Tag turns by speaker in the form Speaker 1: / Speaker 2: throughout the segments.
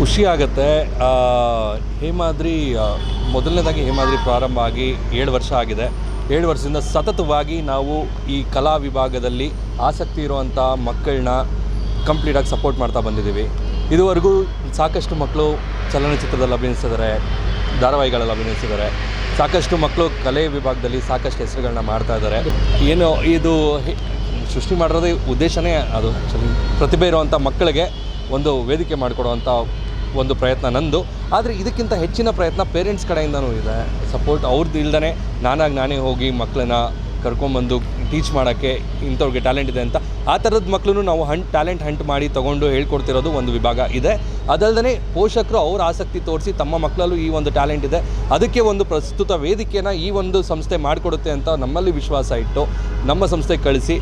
Speaker 1: ಖುಷಿ ಆಗುತ್ತೆ. ಹೇಮಾದ್ರಿ ಮೊದಲನೇದಾಗಿ ಹೇಮಾದ್ರಿ ಪ್ರಾರಂಭ ಆಗಿ ಏಳು ವರ್ಷ ಆಗಿದೆ. ಏಳು ವರ್ಷದಿಂದ ಸತತವಾಗಿ ನಾವು ಈ ಕಲಾ ವಿಭಾಗದಲ್ಲಿ ಆಸಕ್ತಿ ಇರುವಂಥ ಮಕ್ಕಳನ್ನ ಕಂಪ್ಲೀಟಾಗಿ ಸಪೋರ್ಟ್ ಮಾಡ್ತಾ ಬಂದಿದ್ದೀವಿ. ಇದುವರೆಗೂ ಸಾಕಷ್ಟು ಮಕ್ಕಳು ಚಲನಚಿತ್ರದಲ್ಲಿ ಅಭಿನಯಿಸಿದ್ದಾರೆ, ಧಾರಾವಾಹಿಗಳಲ್ಲಿ ಅಭಿನಯಿಸಿದ್ದಾರೆ. ಸಾಕಷ್ಟು ಮಕ್ಕಳು ಕಲೆ ವಿಭಾಗದಲ್ಲಿ ಸಾಕಷ್ಟು ಹೆಸರುಗಳನ್ನ ಮಾಡ್ತಾ ಇದ್ದಾರೆ. ಏನು, ಇದು ಸೃಷ್ಟಿ ಮಾಡಿರೋದೇ ಉದ್ದೇಶನೇ ಅದು. ಆ್ಯಕ್ಚುಲಿ ಪ್ರತಿಭೆ ಇರುವಂಥ ಮಕ್ಕಳಿಗೆ ಒಂದು ವೇದಿಕೆ ಮಾಡಿಕೊಡುವಂಥ ಒಂದು ಪ್ರಯತ್ನ ನಂದು. ಆದರೆ ಇದಕ್ಕಿಂತ ಹೆಚ್ಚಿನ ಪ್ರಯತ್ನ ಪೇರೆಂಟ್ಸ್ ಕಡೆಯಿಂದನೂ ಇದೆ. ಸಪೋರ್ಟ್ ಅವ್ರದ್ದು ಇಲ್ದೇ ನಾನಾಗಿ ನಾನೇ ಹೋಗಿ ಮಕ್ಕಳನ್ನ ಕರ್ಕೊಂಬಂದು ಟೀಚ್ ಮಾಡೋಕ್ಕೆ ಇಂಥವ್ರಿಗೆ ಟ್ಯಾಲೆಂಟ್ ಇದೆ ಅಂತ ಆ ಥರದ ಮಕ್ಕಳನ್ನು ನಾವು ಹಂಟ್ ಟ್ಯಾಲೆಂಟ್ ಹಂಟ್ ಮಾಡಿ ತೊಗೊಂಡು ಹೇಳ್ಕೊಡ್ತಿರೋದು ಒಂದು ವಿಭಾಗ ಇದೆ. ಅದಲ್ಲದೆ ಪೋಷಕರು ಅವ್ರ ಆಸಕ್ತಿ ತೋರಿಸಿ ತಮ್ಮ ಮಕ್ಕಳಲ್ಲೂ ಈ ಒಂದು ಟ್ಯಾಲೆಂಟ್ ಇದೆ. ಅದಕ್ಕೆ ಒಂದು ಪ್ರಸ್ತುತ ವೇದಿಕೆನ ಈ ಒಂದು ಸಂಸ್ಥೆ ಮಾಡಿಕೊಡುತ್ತೆ ಅಂತ ನಮ್ಮಲ್ಲಿ ವಿಶ್ವಾಸ ಇಟ್ಟು ನಮ್ಮ ಸಂಸ್ಥೆಗೆ ಕಳಿಸಿ.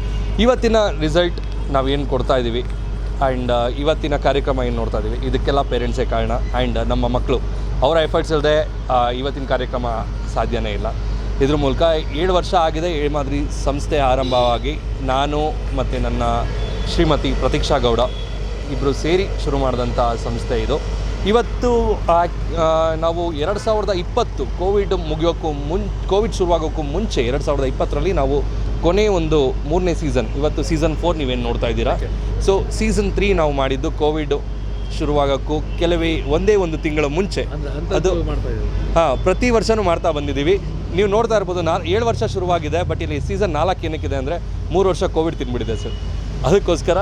Speaker 1: ಇವತ್ತಿನ ರಿಸಲ್ಟ್ ನಾವೇನು ಕೊಡ್ತಾ ಇದ್ದೀವಿ ಆ್ಯಂಡ್ ಇವತ್ತಿನ ಕಾರ್ಯಕ್ರಮ ಏನು ನೋಡ್ತಾ ಇದ್ದೀವಿ ಇದಕ್ಕೆಲ್ಲ ಪೇರೆಂಟ್ಸೇ ಕಾರಣ. ಆ್ಯಂಡ್ ನಮ್ಮ ಮಕ್ಕಳು ಅವರ ಎಫರ್ಟ್ಸ್ ಇಲ್ಲದೆ ಇವತ್ತಿನ ಕಾರ್ಯಕ್ರಮ ಸಾಧ್ಯನೇ ಇಲ್ಲ. ಇದ್ರ ಮೂಲಕ ಏಳು ವರ್ಷ ಆಗಿದೆ ಏಳು ಮಾದರಿ ಸಂಸ್ಥೆ ಆರಂಭವಾಗಿ. ನಾನು ಮತ್ತು ನನ್ನ ಶ್ರೀಮತಿ ಪ್ರತೀಕ್ಷಾ ಗೌಡ ಇಬ್ಬರು ಸೇರಿ ಶುರು ಮಾಡಿದಂಥ ಸಂಸ್ಥೆ ಇದು. ಇವತ್ತು ನಾವು ಎರಡು ಸಾವಿರದ ಇಪ್ಪತ್ತು ಕೋವಿಡ್ ಮುಗಿಯೋಕ್ಕೂ ಮುನ್, ಕೋವಿಡ್ ಶುರುವಾಗೋಕ್ಕೂ ಮುಂಚೆ ಎರಡು ಸಾವಿರದ ಇಪ್ಪತ್ತರಲ್ಲಿ ನಾವು ಕೊನೆ ಒಂದು ಮೂರನೇ ಸೀಸನ್ ಇವತ್ತು ಸೀಸನ್ ಫೋರ್ ನೀವೇನು ನೋಡ್ತಾ ಇದ್ದೀರಾ? ಸೊ ಸೀಸನ್ ತ್ರೀ ನಾವು ಮಾಡಿದ್ದು ಕೋವಿಡ್ ಶುರುವಾಗೋಕ್ಕೂ ಕೆಲವೇ ಒಂದೇ ಒಂದು ತಿಂಗಳ ಮುಂಚೆ. ಅದು ಹಾಂ ಪ್ರತಿ ವರ್ಷವೂ ಮಾಡ್ತಾ ಬಂದಿದ್ದೀವಿ. ನೀವು ನೋಡ್ತಾ ಇರ್ಬೋದು ನಾ ಏಳು ವರ್ಷ ಶುರುವಾಗಿದೆ ಬಟ್ ಇಲ್ಲಿ ಸೀಸನ್ ನಾಲ್ಕು ಏನಕ್ಕಿದೆ ಅಂದರೆ ಮೂರು ವರ್ಷ ಕೋವಿಡ್ ತಿಂದ್ಬಿಟ್ಟಿದೆ ಸರ್. ಅದಕ್ಕೋಸ್ಕರ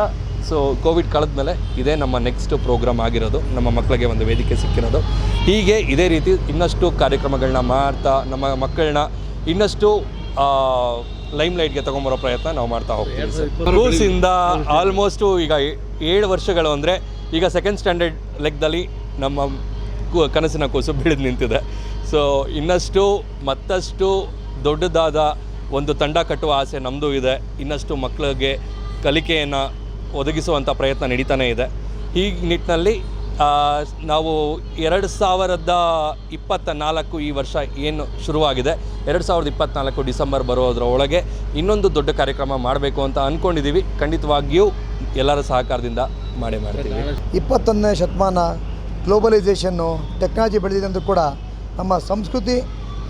Speaker 1: ಸೊ ಕೋವಿಡ್ ಕಳೆದ್ಮೇಲೆ ಇದೇ ನಮ್ಮ ನೆಕ್ಸ್ಟ್ ಪ್ರೋಗ್ರಾಮ್ ಆಗಿರೋದು ನಮ್ಮ ಮಕ್ಕಳಿಗೆ ಒಂದು ವೇದಿಕೆ ಸಿಕ್ಕಿರೋದು. ಹೀಗೆ ಇದೇ ರೀತಿ ಇನ್ನಷ್ಟು ಕಾರ್ಯಕ್ರಮಗಳನ್ನ ಮಾಡ್ತಾ ನಮ್ಮ ಮಕ್ಕಳನ್ನ ಇನ್ನಷ್ಟು ಲೈಮ್ ಲೈಟ್ಗೆ ತೊಗೊಂಬರೋ ಪ್ರಯತ್ನ ನಾವು ಮಾಡ್ತಾ ಹೋಗ್ತೀವಿ. ಸ್ಕೂಲ್ಸಿಂದ ಆಲ್ಮೋಸ್ಟು ಈಗ ಏಳು ವರ್ಷಗಳು ಅಂದರೆ ಈಗ ಸೆಕೆಂಡ್ ಸ್ಟ್ಯಾಂಡರ್ಡ್ ಲೆಕ್ಕದಲ್ಲಿ ನಮ್ಮ ಕನಸಿನ ಕೂಸು ಬೆಳೆದು ನಿಂತಿದೆ. ಸೊ ಇನ್ನಷ್ಟು ಮತ್ತಷ್ಟು ದೊಡ್ಡದಾದ ಒಂದು ತಂಡ ಕಟ್ಟುವ ಆಸೆ ನಮ್ಮದು ಇದೆ. ಇನ್ನಷ್ಟು ಮಕ್ಕಳಿಗೆ ಕಲಿಕೆಯನ್ನು ಒದಗಿಸುವಂಥ ಪ್ರಯತ್ನ ನಡೀತಾನೇ ಇದೆ. ಈ ನಿಟ್ಟಿನಲ್ಲಿ ನಾವು ಎರಡು ಸಾವಿರದ ಇಪ್ಪತ್ತ ನಾಲ್ಕು ಈ ವರ್ಷ ಏನು ಶುರುವಾಗಿದೆ. ಎರಡು ಸಾವಿರದ ಇಪ್ಪತ್ತ್ನಾಲ್ಕು ಡಿಸೆಂಬರ್ ಬರೋದ್ರ ಒಳಗೆ ಇನ್ನೊಂದು ದೊಡ್ಡ ಕಾರ್ಯಕ್ರಮ ಮಾಡಬೇಕು ಅಂತ ಅಂದ್ಕೊಂಡಿದ್ದೀವಿ ಖಂಡಿತವಾಗಿಯೂ ಎಲ್ಲರ ಸಹಕಾರದಿಂದ ಮಾಡಿ ಮಾಡ್ತೀವಿ.
Speaker 2: ಇಪ್ಪತ್ತೊಂದನೇ ಶತಮಾನ ಗ್ಲೋಬಲೈಸೇಷನ್ನು ಟೆಕ್ನಾಲಜಿ ಬೆಳೆದಿದೆ ಅಂದರೂ ಕೂಡ ನಮ್ಮ ಸಂಸ್ಕೃತಿ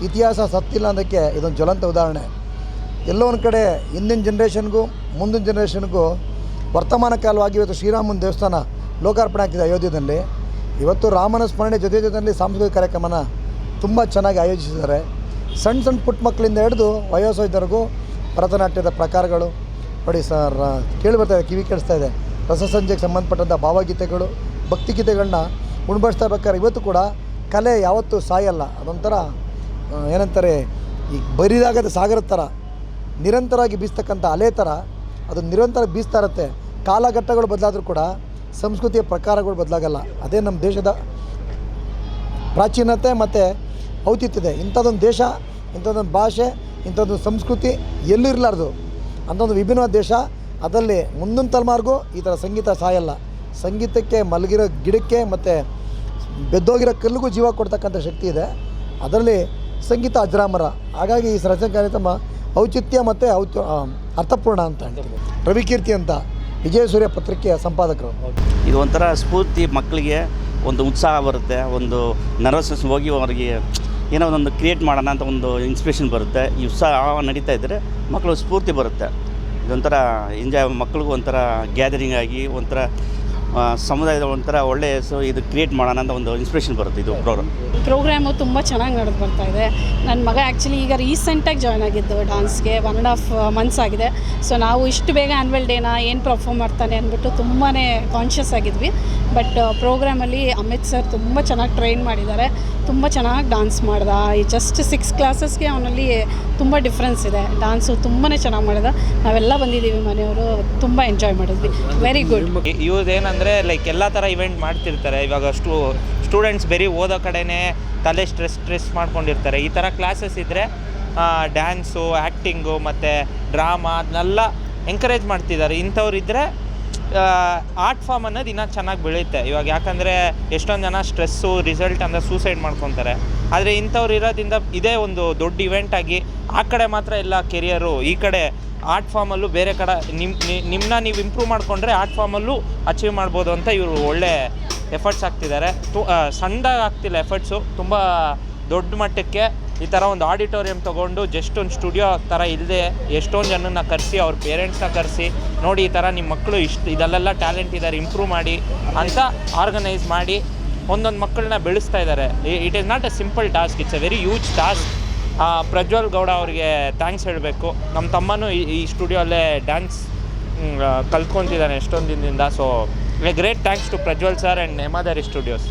Speaker 2: ಇತಿಹಾಸ ಸತ್ತಿಲ್ಲ ಅನ್ನೋದಕ್ಕೆ ಇದೊಂದು ಜ್ವಲಂತ ಉದಾಹರಣೆ. ಎಲ್ಲೋ ಒಂದು ಕಡೆ ಹಿಂದಿನ ಜನ್ರೇಷನ್ಗೂ ಮುಂದಿನ ಜನ್ರೇಷನ್ಗೂ ವರ್ತಮಾನ ಕಾಲವಾಗಿ ಇವತ್ತು ಶ್ರೀರಾಮನ ದೇವಸ್ಥಾನ ಲೋಕಾರ್ಪಣೆ ಆಗ್ತಿದೆ ಅಯೋಧ್ಯೆಯಲ್ಲಿ ಇವತ್ತು ರಾಮನ ಸ್ಮರಣೆ ಜೊತೆ ಜೊತೆಯಲ್ಲಿ ಸಾಂಸ್ಕೃತಿಕ ಕಾರ್ಯಕ್ರಮನ ತುಂಬ ಚೆನ್ನಾಗಿ ಆಯೋಜಿಸಿದ್ದಾರೆ. ಸಣ್ಣ ಸಣ್ಣ ಪುಟ್ಟ ಮಕ್ಕಳಿಂದ ಹಿಡಿದು ವಯೋಸಹಿತರಿಗೂ ಭರತನಾಟ್ಯದ ಪ್ರಕಾರಗಳು. ನೋಡಿ ಸರ್ ಕೇಳಿ ಇದೆ, ಕಿವಿ ಕೇಳಿಸ್ತಾ ಇದೆ. ರಸಸಂಜೆಗೆ ಸಂಬಂಧಪಟ್ಟಂಥ ಭಾವಗೀತೆಗಳು ಭಕ್ತಿಗೀತೆಗಳನ್ನ ಉಣ್ಬಡಿಸ್ತಾ ಇರ್ಬೇಕಾದ್ರೆ ಇವತ್ತು ಕೂಡ ಕಲೆ ಯಾವತ್ತೂ ಸಾಯಲ್ಲ. ಅದೊಂಥರ ಏನಂತಾರೆ, ಈ ಬರಿದಾಗದ ಸಾಗರದ ಥರ ನಿರಂತರವಾಗಿ ಬೀಸ್ತಕ್ಕಂಥ ಅಲೆ ಥರ ಅದು ನಿರಂತರ ಬೀಸ್ತಾ ಇರುತ್ತೆ. ಕಾಲಘಟ್ಟಗಳು ಬದಲಾದರೂ ಕೂಡ ಸಂಸ್ಕೃತಿಯ ಪ್ರಕಾರಗಳು ಬದಲಾಗಲ್ಲ. ಅದೇ ನಮ್ಮ ದೇಶದ ಪ್ರಾಚೀನತೆ ಮತ್ತು ಔಚಿತ್ಯತೆ ಇಂಥದ್ದೊಂದು ದೇಶ, ಇಂಥದ್ದೊಂದು ಭಾಷೆ, ಇಂಥದ್ದೊಂದು ಸಂಸ್ಕೃತಿ ಎಲ್ಲೂ ಇರಲಾರ್ದು ಅಂಥೊಂದು ವಿಭಿನ್ನ ದೇಶ, ಅದರಲ್ಲಿ ಮುಂದಿನ ತಲೆಮಾರಿಗೂ ಈ ಥರ ಸಂಗೀತ ಸಾಯಲ್ಲ. ಸಂಗೀತಕ್ಕೆ ಮಲಗಿರೋ ಗಿಡಕ್ಕೆ ಮತ್ತು ಬೆದ್ದೋಗಿರೋ ಕಲ್ಲಿಗೂ ಜೀವ ಕೊಡ್ತಕ್ಕಂಥ ಶಕ್ತಿ ಇದೆ. ಅದರಲ್ಲಿ ಸಂಗೀತ ಅಜರಾಮರ. ಹಾಗಾಗಿ ಈ ರಚನೆ ಕಾರ್ಯಕ್ರಮ ಔಚಿತ್ಯ ಮತ್ತು ಔಚ ಅರ್ಥಪೂರ್ಣ ಅಂತ ಹೇಳ್ತೀವಿ ರವಿಕೀರ್ತಿ ಅಂತ. ವಿಜಯ ಸೂರ್ಯ ಪತ್ರಿಕೆಯ ಸಂಪಾದಕರು.
Speaker 3: ಇದು ಒಂಥರ ಸ್ಫೂರ್ತಿ ಮಕ್ಕಳಿಗೆ ಒಂದು ಉತ್ಸಾಹ ಬರುತ್ತೆ, ಒಂದು ನರ್ವಸ್ನೆಸ್ ಹೋಗಿ ಅವರಿಗೆ ಏನೋ ಒಂದು ಕ್ರಿಯೇಟ್ ಮಾಡೋಣ ಅಂತ ಒಂದು ಇನ್ಸ್ಪಿರೇಷನ್ ಬರುತ್ತೆ. ಈ ಉತ್ಸಾಹ ನಡೀತಾ ಇದ್ದರೆ ಮಕ್ಕಳು ಸ್ಫೂರ್ತಿ ಬರುತ್ತೆ. ಇದೊಂಥರ ಎಂಜಾಯ್ ಮಕ್ಕಳಿಗೂ ಒಂಥರ ಗ್ಯಾದರಿಂಗ್ ಆಗಿ ಒಂಥರ ಸಮುದಾಯದ ಒಂಥರ ಒಳ್ಳೆ ಸೊ ಇದು ಕ್ರಿಯೇಟ್ ಮಾಡೋಣ ಅಂತ ಒಂದು ಇನ್ಸ್ಪಿರೇಷನ್ ಬರುತ್ತೆ ಇದು ಪ್ರೋಗ್ರಾಮ್
Speaker 4: ಪ್ರೋಗ್ರಾಮು ತುಂಬ ಚೆನ್ನಾಗಿ ನಡೆದು ಬರ್ತಾ ಇದೆ. ನನ್ನ ಮಗ ಆ್ಯಕ್ಚುಲಿ ಈಗ ರೀಸೆಂಟಾಗಿ ಜಾಯ್ನ್ ಆಗಿದ್ದು ಡಾನ್ಸ್ಗೆ ಒನ್ ಆ್ಯಂಡ್ ಆಫ್ ಮಂತ್ಸ್ ಆಗಿದೆ. ಸೊ ನಾವು ಇಷ್ಟು ಬೇಗ ಆ್ಯನ್ವಲ್ ಡೇನ ಏನು ಪರ್ಫಾರ್ಮ್ ಮಾಡ್ತಾನೆ ಅಂದ್ಬಿಟ್ಟು ತುಂಬಾ ಕಾನ್ಷಿಯಸ್ ಆಗಿದ್ವಿ. ಬಟ್ ಪ್ರೋಗ್ರಾಮಲ್ಲಿ ಅಮಿತ್ ಸರ್ ತುಂಬ ಚೆನ್ನಾಗಿ ಟ್ರೈನ್ ಮಾಡಿದ್ದಾರೆ. ತುಂಬ ಚೆನ್ನಾಗಿ ಡಾನ್ಸ್ ಮಾಡ್ದ. ಈ ಜಸ್ಟ್ ಸಿಕ್ಸ್ ಕ್ಲಾಸಸ್ಗೆ ಅವನಲ್ಲಿ ತುಂಬ ಡಿಫ್ರೆನ್ಸ್ ಇದೆ. ಡಾನ್ಸು ತುಂಬಾ ಚೆನ್ನಾಗಿ ಮಾಡಿದ. ನಾವೆಲ್ಲ ಬಂದಿದ್ದೀವಿ ಮನೆಯವರು. ತುಂಬ ಎಂಜಾಯ್ ಮಾಡಿದ್ವಿ. ವೆರಿ ಗುಡ್
Speaker 5: ಇವ್ರದ್ದೇನೆಂದರೆ ಲೈಕ್ ಎಲ್ಲ ಥರ ಇವೆಂಟ್ ಮಾಡ್ತಿರ್ತಾರೆ. ಇವಾಗ ಸ್ಟೂ ಸ್ಟೂಡೆಂಟ್ಸ್ ಬರೀ ಓದೋ ಕಡೆನೇ ತಲೆ ಸ್ಟ್ರೆಸ್ ಸ್ಟ್ರೆಸ್ ಮಾಡ್ಕೊಂಡಿರ್ತಾರೆ. ಈ ಥರ ಕ್ಲಾಸಸ್ ಇದ್ದರೆ ಡ್ಯಾನ್ಸು ಆ್ಯಕ್ಟಿಂಗು ಮತ್ತು ಡ್ರಾಮಾ ಅದನ್ನೆಲ್ಲ ಎಂಕರೇಜ್ ಮಾಡ್ತಿದ್ದಾರೆ. ಇಂಥವ್ರು ಇದ್ದರೆ ಆರ್ಟ್ ಫಾರ್ಮ್ ಅನ್ನೋದು ಇನ್ನೂ ಚೆನ್ನಾಗಿ ಬೆಳೆಯುತ್ತೆ. ಇವಾಗ ಯಾಕಂದರೆ, ಎಷ್ಟೊಂದು ಜನ ಸ್ಟ್ರೆಸ್ಸು ರಿಸಲ್ಟ್ ಅಂದರೆ ಸೂಸೈಡ್ ಮಾಡ್ಕೊತಾರೆ. ಆದರೆ ಇಂಥವ್ರು ಇರೋದ್ರಿಂದ ಇದೇ ಒಂದು ದೊಡ್ಡ ಇವೆಂಟಾಗಿ ಆ ಕಡೆ ಮಾತ್ರ ಎಲ್ಲ ಕೆರಿಯರು ಈ ಕಡೆ ಆರ್ಟ್ ಫಾರ್ಮಲ್ಲೂ ಬೇರೆ ಕಡೆ ನಿಮ್ಮ ನಿಮ್ಮನ್ನ ನೀವು ಇಂಪ್ರೂವ್ ಮಾಡಿಕೊಂಡ್ರೆ ಆರ್ಟ್ ಫಾರ್ಮಲ್ಲೂ ಅಚೀವ್ ಮಾಡ್ಬೋದು ಅಂತ ಇವರು ಒಳ್ಳೆ ಎಫರ್ಟ್ಸ್ ಹಾಕ್ತಿದ್ದಾರೆ. ತು ಸಣ್ಣದಾಗಿ ಆಗ್ತಿಲ್ಲ ಎಫರ್ಟ್ಸು ತುಂಬ ದೊಡ್ಡ ಮಟ್ಟಕ್ಕೆ ಈ ಥರ ಒಂದು ಆಡಿಟೋರಿಯಂ ತೊಗೊಂಡು ಜಸ್ಟ್ ಒಂದು ಸ್ಟುಡಿಯೋ ಥರ ಇಲ್ಲದೆ ಎಷ್ಟೊಂದು ಜನನ ಕರೆಸಿ, ಅವ್ರ ಪೇರೆಂಟ್ಸ್ನ ಕರೆಸಿ, ನೋಡಿ ಈ ಥರ ನಿಮ್ಮ ಮಕ್ಕಳು ಇಷ್ಟು ಇದಲ್ಲೆಲ್ಲ ಟ್ಯಾಲೆಂಟ್ ಇದ್ದಾರೆ ಇಂಪ್ರೂವ್ ಮಾಡಿ ಅಂತ ಆರ್ಗನೈಸ್ ಮಾಡಿ ಒಂದೊಂದು ಮಕ್ಕಳನ್ನ ಬೆಳೆಸ್ತಾ ಇದ್ದಾರೆ. It is not a simple task it's a very huge task Prajwal Gowda ಅವರಿಗೆ ಥ್ಯಾಂಕ್ಸ್ ಹೇಳಬೇಕು. ನಮ್ಮ ತಮ್ಮನೂ ಈ ಸ್ಟುಡಿಯೋಲ್ಲೇ ಡ್ಯಾನ್ಸ್ ಕಲ್ತ್ಕೊತಿದ್ದಾನೆ ಎಷ್ಟೊಂದು ದಿನದಿಂದ. So great thanks to Prajwal sir and Nemadari studios